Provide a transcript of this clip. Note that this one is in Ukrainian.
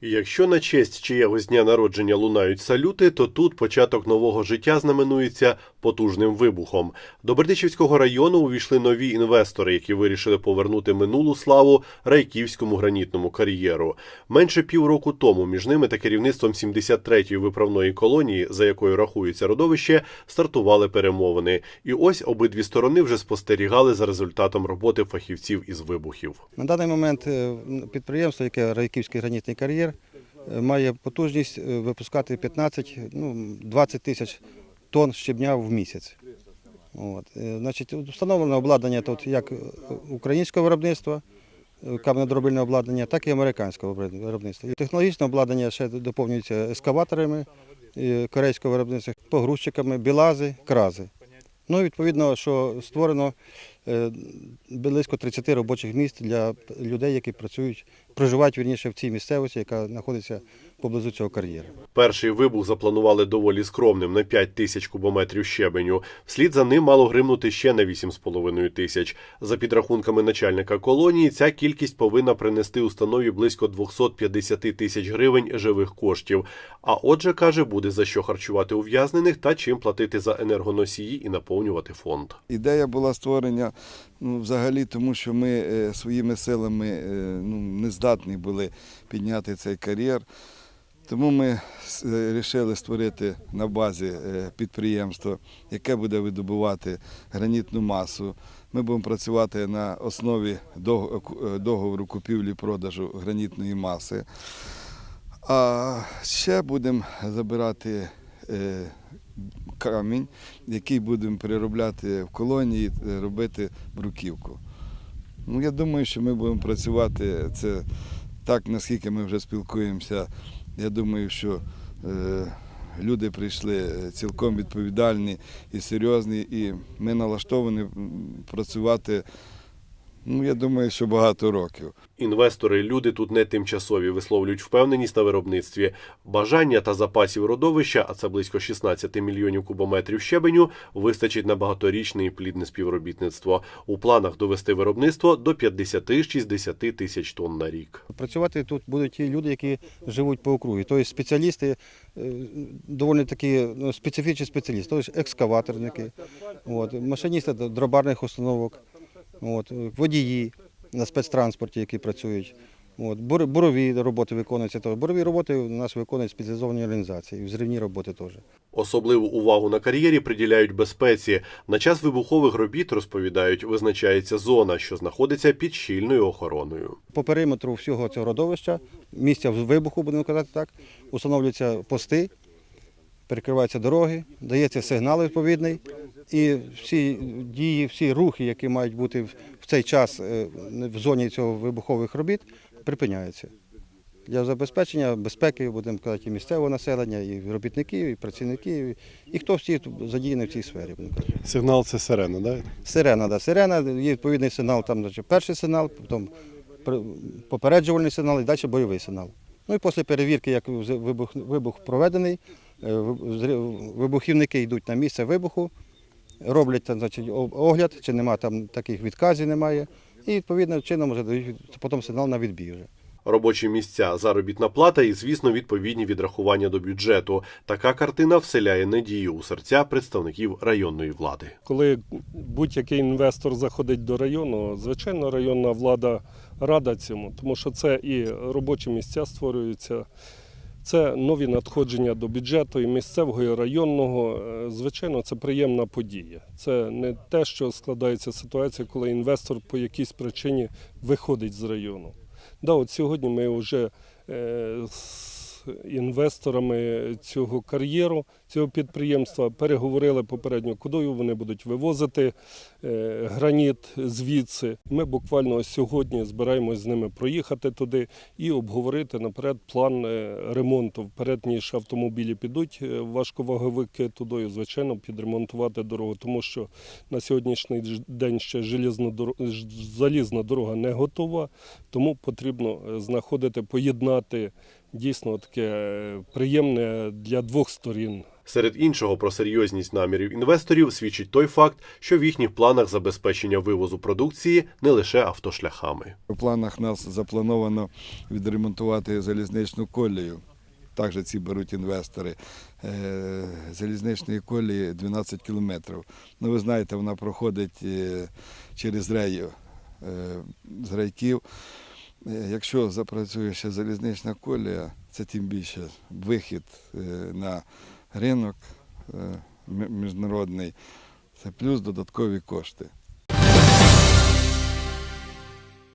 Якщо на честь чиєгось дня народження лунають салюти, то тут початок нового життя знаменується потужним вибухом. До Бердичівського району увійшли нові інвестори, які вирішили повернути минулу славу райківському гранітному кар'єру. Менше півроку тому між ними та керівництвом 73-ї виправної колонії, за якою рахується родовище, стартували перемовини. І ось обидві сторони вже спостерігали за результатом роботи фахівців із вибухів. На даний момент е, підприємство, яке Райківський гранітний кар'єр, е, має потужність е, випускати 15, ну, 20 тисяч тонн щебня в місяць. От. е, Значить, встановлено обладнання тут як е, українського виробництва, е, каменодробильне обладнання, так і американського виробництва. І технологічне обладнання ще доповнюється ескаваторами корейського виробництва, погрузчиками, білази, крази. Ну, відповідно, що створено близько 30 робочих місць для людей, які працюють, проживають вірніше в цій місцевості, яка знаходиться поблизу цього кар'єру. Перший вибух запланували доволі скромним на 5 тисяч кубометрів щебеню. Вслід за ним мало гримнути ще на 8,5 тисяч. За підрахунками начальника колонії, ця кількість повинна принести установі близько 250 тисяч гривень живих коштів. А отже, каже, буде за що харчувати ув'язнених та чим платити за енергоносії і наповнювати фонд. Ідея була створення ну, взагалі, тому що ми е, своїми силами е, ну, не здатні були підняти цей кар'єр. Тому ми вирішили створити на базі е, підприємство, яке буде видобувати гранітну масу. Ми будемо працювати на основі е, договору купівлі-продажу гранітної маси. А ще будемо забирати е, камінь, який будемо переробляти в колонії, е, робити бруківку. Ну, я думаю, що ми будемо працювати це так, наскільки ми вже спілкуємося. Я думаю, що е, люди прийшли цілком відповідальні і серйозні, і ми налаштовані працювати, ну, я думаю, що багато років. Інвестори, люди тут не тимчасові, висловлюють впевненість на виробництві. Бажання та запасів родовища, а це близько 16 мільйонів кубометрів щебеню, вистачить на багаторічне і плідне співробітництво. У планах довести виробництво до 50-60 тисяч тонн на рік. Працювати тут будуть ті люди, які живуть по округі. Тобто спеціалісти, е, доволі такі ну, специфічні спеціалісти, тобто екскаваторники, от, машиністи дробарних установок, от, водії на спецтранспорті, які працюють. От, бур- бурові роботи виконуються. Тобто Бурові роботи у нас виконують спеціалізовані організації, взривні роботи теж. Особливу увагу на кар'єрі приділяють безпеці. На час вибухових робіт, розповідають, визначається зона, що знаходиться під щільною охороною. По периметру всього цього родовища, місця вибуху, будемо казати так, установлюються пости, перекриваються дороги, дається сигнал відповідний, і всі дії, всі рухи, які мають бути в цей час е, в зоні цього вибухових робіт, припиняються. Для забезпечення безпеки, будемо казати, і місцевого населення, і робітників, і працівників, і хто всі задіяний в цій сфері. Сигнал це сирена, да? Сирена, да, сирена, є відповідний сигнал, там значить, перший сигнал, потім попереджувальний сигнал і далі бойовий сигнал. Ну і після перевірки, як вибух, вибух проведений, е, вибухівники йдуть на місце вибуху, роблять там, значить, огляд, чи нема там таких відказів немає. І відповідним чином вже дають потім сигнал на відбій вже. Робочі місця, заробітна плата і, звісно, відповідні відрахування до бюджету. Така картина вселяє надію у серця представників районної влади. Коли будь-який інвестор заходить до району, звичайно, районна влада рада цьому, тому що це і робочі місця створюються, це нові надходження до бюджету і місцевого, і районного. Е, Звичайно, це приємна подія. Це не те, що складається ситуація, коли інвестор по якійсь причині виходить з району. Да, от сьогодні ми вже е, інвесторами цього кар'єру, цього підприємства переговорили попередньо, кудою вони будуть вивозити е, граніт звідси. Ми буквально сьогодні збираємось з ними проїхати туди і обговорити наперед план е, ремонту. Вперед, ніж автомобілі підуть, е, важковаговики туди, звичайно, підремонтувати дорогу, тому що на сьогоднішній день ще желізна дорога, залізна дорога не готова, тому потрібно знаходити, поєднати дійсно таке е, приємне для двох сторін. Серед іншого про серйозність намірів інвесторів свідчить той факт, що в їхніх планах забезпечення вивозу продукції не лише автошляхами. У планах нас заплановано відремонтувати залізничну колію. Також ці беруть інвестори. Е, Залізничної колії 12 кілометрів. Ну, ви знаєте, вона проходить е, через рею з райків. Е, Якщо запрацює ще залізнична колія, це тим більше вихід е, на ринок е, міжнародний. Це плюс додаткові кошти.